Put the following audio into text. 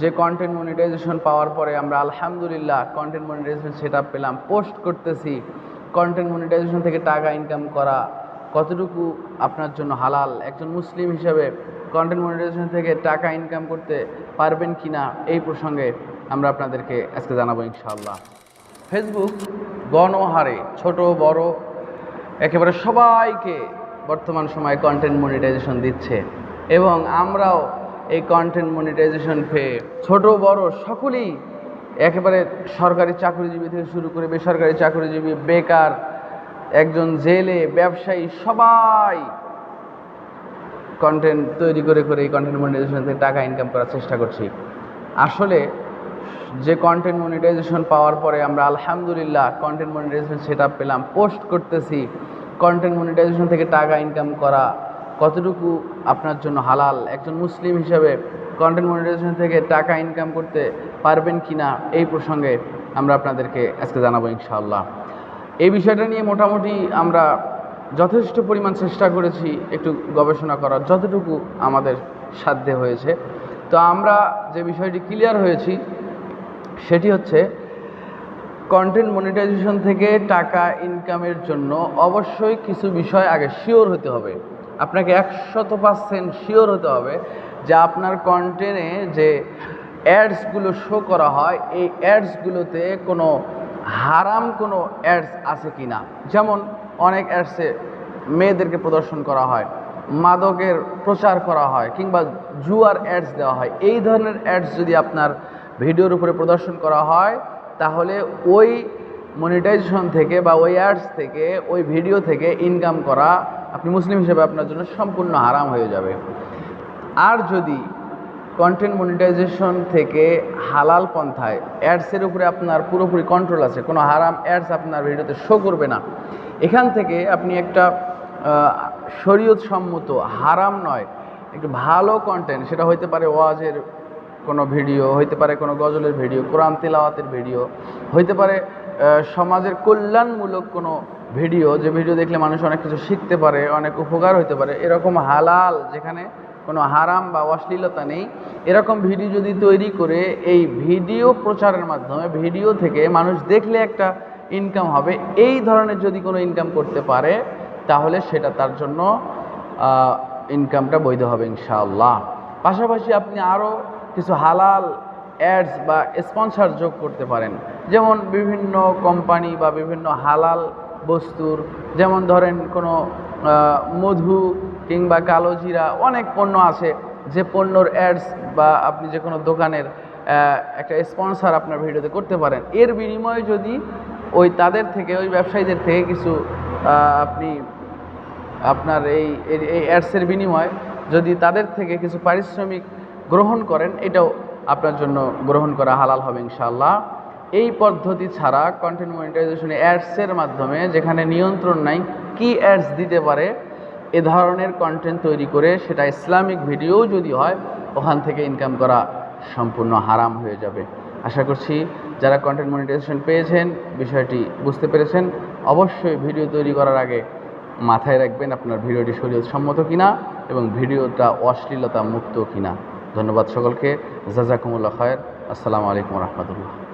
যে content monetization পাওয়ার পরে আমরা আলহামদুলিল্লাহ কন্টেন্ট মনিটাইজেশন সেট পেলাম পোস্ট করতেছি। কন্টেন্ট মনিটাইজেশন থেকে টাকা ইনকাম করা কতটুকু আপনার জন্য হালাল? একজন মুসলিম হিসেবে কন্টেন্ট মনিটাইজেশন থেকে টাকা ইনকাম করতে পারবেন কি না এই প্রসঙ্গে আমরা আপনাদেরকে আজকে জানাব ইনশাআল্লাহ। ফেসবুক গণহারে, ছোট, বড়, একেবারে সবাইকে বর্তমান সময়ে কন্টেন্ট মনিটাইজেশন দিচ্ছে এবং আমরাও এই কন্টেন্ট মনিটাইজেশন পেয়ে ছোট, বড়, সকলেই একেবারে সরকারি চাকরিজীবী থেকে শুরু করে বেসরকারি চাকরিজীবী, বেকার, একজন জেলে, ব্যবসায়ী, সবাই কন্টেন্ট তৈরি করে করে এই কন্টেন্ট মনিটাইজেশন থেকে টাকা ইনকাম করার চেষ্টা করছি। আসলে যে কন্টেন্ট মনিটাইজেশন পাওয়ার পরে আমরা আলহামদুলিল্লাহ কন্টেন্ট মনিটাইজেশন সেট পেলাম পোস্ট করতেছি। কন্টেন্ট মনিটাইজেশন থেকে টাকা ইনকাম করা কতটুকু আপনার জন্য হালাল? একজন মুসলিম হিসেবে কন্টেন্ট মনিটাইজেশন থেকে টাকা ইনকাম করতে পারবেন কি না এই প্রসঙ্গে আমরা আপনাদেরকে আজকে জানাব ইনশাআল্লাহ। এই বিষয়টা নিয়ে মোটামুটি আমরা যথেষ্ট পরিমাণ চেষ্টা করেছি একটু গবেষণা করার, যতটুকু আমাদের সাধ্যে হয়েছে। তো আমরা যে বিষয়টি ক্লিয়ার হয়েছি, সেটি হচ্ছে কন্টেন্ট মনিটাইজেশন থেকে টাকা ইনকামের জন্য অবশ্যই কিছু বিষয় আগে শিওর হতে হবে। আপনাকে একশত পার্সেন্ট শিওর হতে হবে যে আপনার কন্টেন্টে যে অ্যাডসগুলো শো করা হয়, এই অ্যাডসগুলোতে কোনো হারাম কোনো অ্যাডস আছে কি না যেমন অনেক অ্যাডসে মেয়েদেরকে প্রদর্শন করা হয়, মাদকের প্রচার করা হয়, কিংবা জুয়ার অ্যাডস দেওয়া হয়। এই ধরনের অ্যাডস যদি আপনার ভিডিওর উপরে প্রদর্শন করা হয়, তাহলে ওই মনিটাইজেশন থেকে বা ওই অ্যাডস থেকে, ওই ভিডিও থেকে ইনকাম করা আপনি মুসলিম হিসেবে আপনার জন্য সম্পূর্ণ হারাম হয়ে যাবে। আর যদি কন্টেন্ট মনিটাইজেশন থেকে হালাল পন্থায় অ্যাডসের উপরে আপনার পুরোপুরি কন্ট্রোল আছে, কোনো হারাম অ্যাডস আপনার ভিডিওতে শো করবে না, এখান থেকে আপনি একটা শরীয়ত সম্মত হারাম নয়, একটু ভালো কন্টেন্ট সেটা হইতে পারে ওয়াজের কোনো ভিডিও, হইতে পারে কোনো গজলের ভিডিও, কোরআন তেলাওয়াতের ভিডিও, হইতে পারে সমাজের কল্যাণমূলক কোনো ভিডিও, যে ভিডিও দেখলে মানুষ অনেক কিছু শিখতে পারে, অনেক উপকার হইতে পারে, এরকম হালাল, যেখানে কোনো হারাম বা অশ্লীলতা নেই, এরকম ভিডিও যদি তৈরি করে, এই ভিডিও প্রচারের মাধ্যমে, ভিডিও থেকে মানুষ দেখলে একটা ইনকাম হবে, এই ধরনের যদি কোনো ইনকাম করতে পারে, তাহলে সেটা তার জন্য ইনকামটা বৈধ হবে ইনশাআল্লাহ। পাশাপাশি আপনি আরও কিছু হালাল অ্যাডস বা স্পন্সার যোগ করতে পারেন। যেমন বিভিন্ন কোম্পানি বা বিভিন্ন হালাল বস্তুর, যেমন ধরেন কোনো মধু কিংবা কালো জিরা, অনেক পণ্য আছে যে পণ্যর অ্যাডস বা আপনি যে কোনো দোকানের একটা স্পন্সার আপনার ভিডিওতে করতে পারেন। এর বিনিময়ে যদি ওই তাদের থেকে, ওই ব্যবসায়ীদের থেকে কিছু আপনি আপনার এই এই অ্যাডসের বিনিময়ে যদি তাদের থেকে কিছু পারিশ্রমিক গ্রহণ করেন, এটাও আপনার জন্য গ্রহণ করা হালাল হবে ইনশাল্লাহ এই পদ্ধতি ছাড়া কন্টেন্ট মনিটাইজেশনে অ্যাডসের মাধ্যমে যেখানে নিয়ন্ত্রণ নাই, কি অ্যাডস দিতে পারে, এ ধরনের কন্টেন্ট তৈরি করে সেটা ইসলামিক ভিডিও যদি হয়, ওখান থেকে ইনকাম করা সম্পূর্ণ হারাম হয়ে যাবে। আশা করছি যারা কন্টেন্ট মনিটাইজেশন পেয়েছেন, বিষয়টি বুঝতে পেরেছেন, অবশ্যই ভিডিও তৈরি করার আগে মাথায় রাখবেন আপনার ভিডিওটি শরীর সম্মত কিনা এবং ভিডিওটা অশ্লীলতা মুক্ত কিনা। ধন্যবাদ সকলকে। জাজাকুমুল্লা খায়ের। আসসালামু আলাইকুম রহমতুল্লাহ।